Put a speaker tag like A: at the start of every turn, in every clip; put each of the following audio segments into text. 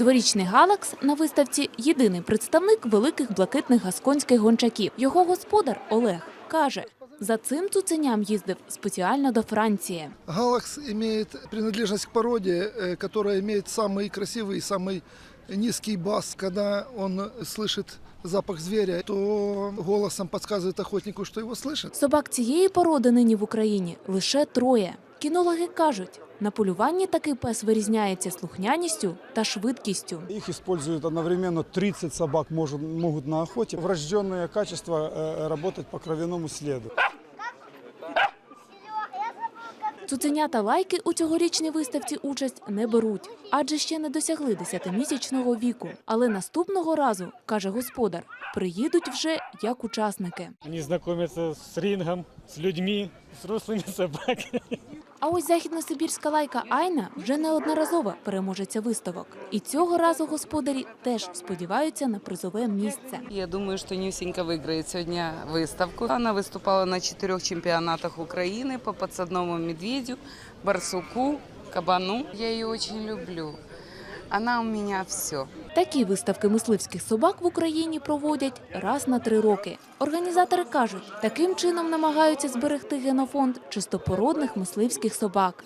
A: Дворічний галакс на виставці єдиний представник великих блакитних гасконських гончаків. Його господар Олег каже, за цим цуценям їздив спеціально до Франції.
B: Галакс имеет принадлежность к породе, э, которая имеет самый красивый, самый низкий бас. Когда он слышит запах зверя, то голосом подсказывает охотнику, что его слышит.
A: Собак цієї породи нині в Україні лише троє. Кінологи кажуть, на полюванні такий пес вирізняється слухняністю та швидкістю.
C: Их используют одновременно 30 собак может, могут на охоте. Врожденное качество э, по кровяному следу.
A: Цуценята лайки у цьогорічній виставці участь не беруть, адже ще не досягли 10-місячного віку. Але наступного разу, каже господар, приїдуть вже як учасники.
D: Они знакомятся с рингом, с людьми, с взрослыми собаками.
A: А ось західносибірська лайка Айна вже неодноразово переможеця виставок. І цього разу господарі теж сподіваються на призове місце.
E: Я думаю, что Нюсенька выиграет сегодня выставку. Она выступала на четырех чемпионатах Украины по подсадному медведю, барсуку, кабану. Я ее очень люблю. Она у меня все.
A: Такі виставки мисливських собак в Україні проводять раз на три роки. Організатори кажуть, таким чином намагаються зберегти генофонд чистопородних мисливських собак.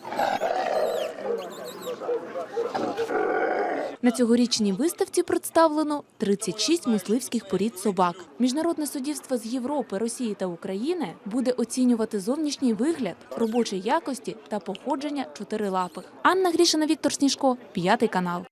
A: На цьогорічній виставці представлено 36 мисливських порід собак. Міжнародне суддівство з Європи, Росії та України буде оцінювати зовнішній вигляд, робочі якості та походження чотирилапих. Анна Грішина, Віктор Сніжко, п'ятий канал.